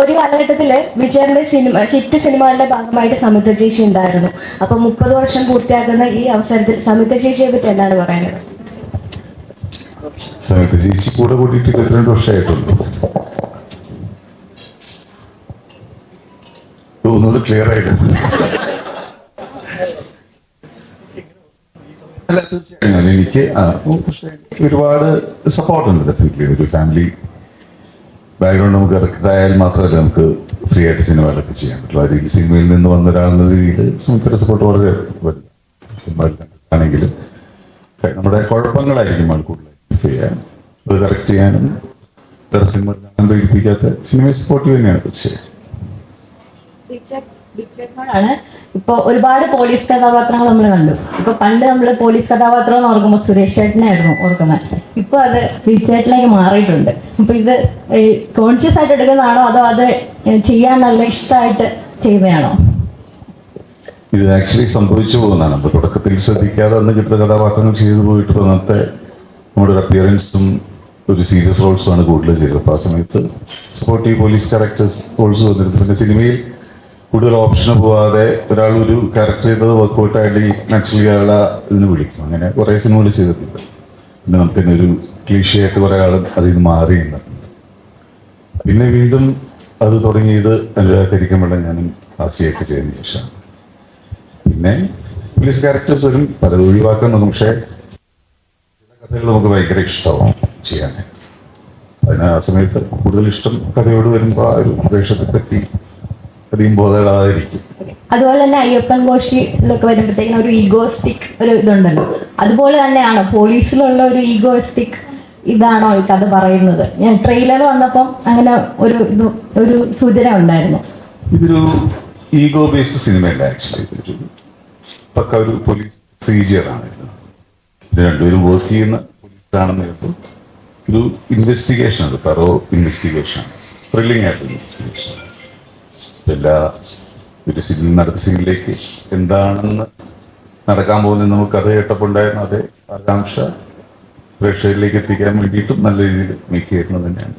ഒരു കാലഘട്ടത്തിൽ വിജയന്റെ സിനിമ ഹിറ്റ് സിനിമകളുടെ ഭാഗമായിട്ട് സമിത ചേച്ചി ഉണ്ടായിരുന്നു. അപ്പൊ മുപ്പത് വർഷം പൂർത്തിയാക്കുന്ന ഈ അവസരത്തിൽ സമിത ചേച്ചിയെ പറ്റി എന്താണ് പറയുന്നത് സമിത ചേച്ചി കൂടെ കൂട്ടിയിട്ട് ഇരുപത്തിരണ്ട് വർഷമായിട്ടുണ്ട് ഒന്നുകൂടി ക്ലിയർ ആയിട്ട് അല്ല തീർച്ചയായും. എനിക്ക് ഒരുപാട് സപ്പോർട്ട് ഉണ്ട്. ഡെഫിനറ്റ്ലി ഒരു ഫാമിലി ബാക്ക്ഗ്രൗണ്ട് നമുക്ക് കറക്റ്റ് ആയാൽ മാത്രമല്ല നമുക്ക് ഫ്രീ ആയിട്ട് സിനിമകളൊക്കെ ചെയ്യാൻ പറ്റുള്ളൂ. അല്ലെങ്കിൽ സിനിമയിൽ നിന്ന് വന്ന ഒരാളെന്ന രീതിയിൽ സുമിത്ര സപ്പോർട്ട് വളരെ ആണെങ്കിലും നമ്മുടെ കുഴപ്പങ്ങളായിരിക്കും ആൾ കൂടുതലായിട്ട് ചെയ്യാൻ അത് കറക്റ്റ് ചെയ്യാനും വേറെ സിനിമ പ്രേരിപ്പിക്കാത്ത സിനിമയെ സപ്പോർട്ടീവ് തന്നെയാണ് തീർച്ചയായും ഇപ്പൊ ഒരുപാട് പോലീസ് കഥാപാത്രങ്ങൾ നമ്മൾ കണ്ടു. ഇപ്പൊ പണ്ട് നമ്മൾ പോലീസ് കഥാപാത്രം എന്ന് ഓർക്കുമ്പോൾ സുരേഷ് ചേട്ടനായിരുന്നു ഓർക്കുന്നത്. ഇപ്പൊ അത് വിജയേട്ടനിലേക്ക് മാറിയിട്ടുണ്ട്. അപ്പൊ ഇത് കോൺഷ്യസ് ആയിട്ട് എടുക്കുന്നതാണോ അതോ അത് ചെയ്യാൻ നല്ല ഇഷ്ടമായിട്ട് ചെയ്യുന്നതാണോ? ഇത് ആക്ച്വലി സംഭവിച്ചു പോകുന്നതാണ്. അപ്പൊ തുടക്കത്തിൽ ശ്രദ്ധിക്കാതെ അന്ന് കിട്ടുന്ന കഥാപാത്രങ്ങൾ ചെയ്തു പോയിട്ട് അന്നത്തെ നമ്മുടെ ഒരു അപ്പിയറൻസും ഒരു സീരിയസ് റോൾസും ആണ് കൂടുതൽ ചെയ്തത്. അപ്പോൾ ആ സമയത്ത് സപ്പോർട്ടീവ് പോലീസ് ക്യാരക്ടേഴ്സ് റോൾസ് വന്നിരുന്നു. പിന്നെ സിനിമയിൽ കൂടുതൽ ഓപ്ഷന് പോവാതെ ഒരാൾ ഒരു ക്യാരക്ടർ ചെയ്തത് വർക്കൗട്ട് ആയിട്ട് നാച്ചുറലി അയാളെ ഇതിന് വിളിക്കും. അങ്ങനെ കുറേ സിനിമകൾ ചെയ്തിട്ടുണ്ട്. പിന്നെ ഒരു ക്ലീഷയായിട്ട് കുറേ ആൾ അതിൽ നിന്ന് മാറിയുണ്ട് പിന്നെ വീണ്ടും അത് തുടങ്ങിയത് അനുരാഗരിക്കുമ്പോഴേ ഞാനും ആസിയൊക്കെ ചെയ്യുന്ന ശേഷം പിന്നെ പോലീസ് ക്യാരക്ടേഴ്സ് വരും പലത് ഒഴിവാക്കാൻ നോക്കും. പക്ഷേ ചില കഥകൾ നമുക്ക് ഭയങ്കര ഇഷ്ടമാവും ചെയ്യാൻ. അതിന് ആ സമയത്ത് കൂടുതൽ ഇഷ്ടം കഥയോട് വരുമ്പോൾ ആ ഒരു വേഷത്തെ പറ്റി അധികം ബോധകളായിരിക്കും അതുപോലെ തന്നെ അയ്യപ്പൻ ഘോഷി കോശിയിലൊക്കെ വരുമ്പോഴത്തേക്കും ഒരു ഈഗോസ്റ്റിക് ഒരു ഇതുണ്ടല്ലോ. അതുപോലെ തന്നെയാണ് പോലീസിലുള്ള ഒരു ഈഗോസ്റ്റിക് ഇതാണോ ഈ കഥ പറയുന്നത്. ഞാൻ ട്രെയിലർ വന്നപ്പം അങ്ങനെ ഒരു ഇത് ഒരു സൂചന ഉണ്ടായിരുന്നു. ഇതൊരു ഈഗോ ബേസ്ഡ് സിനിമയല്ല ആക്ച്വലി പക്ക ഒരു പോലീസ് ഇത്. രണ്ടുപേരും വർക്ക് ചെയ്യുന്ന പോലീസാണെന്ന് കേട്ടു. ഒരു ഇൻവെസ്റ്റിഗേഷൻ ആണ് തറോ ഇൻവെസ്റ്റിഗേഷൻ ത്രില്ലിംഗ് ആയിട്ടുള്ള ഇൻവെസ്റ്റിഗേഷൻ എല്ലാ ഒരു സീനിൽ നടത്തി സീനിലേക്ക് എന്താണെന്ന് നടക്കാൻ പോകുന്നത് നമുക്ക് കഥ കേട്ടപ്പോണ്ടായിരുന്നു അതേ ആകാംക്ഷ പ്രേക്ഷകരിലേക്ക് എത്തിക്കാൻ വേണ്ടിയിട്ടും നല്ല രീതിയിൽ മേക്ക് ചെയ്യുന്നത് തന്നെയാണ്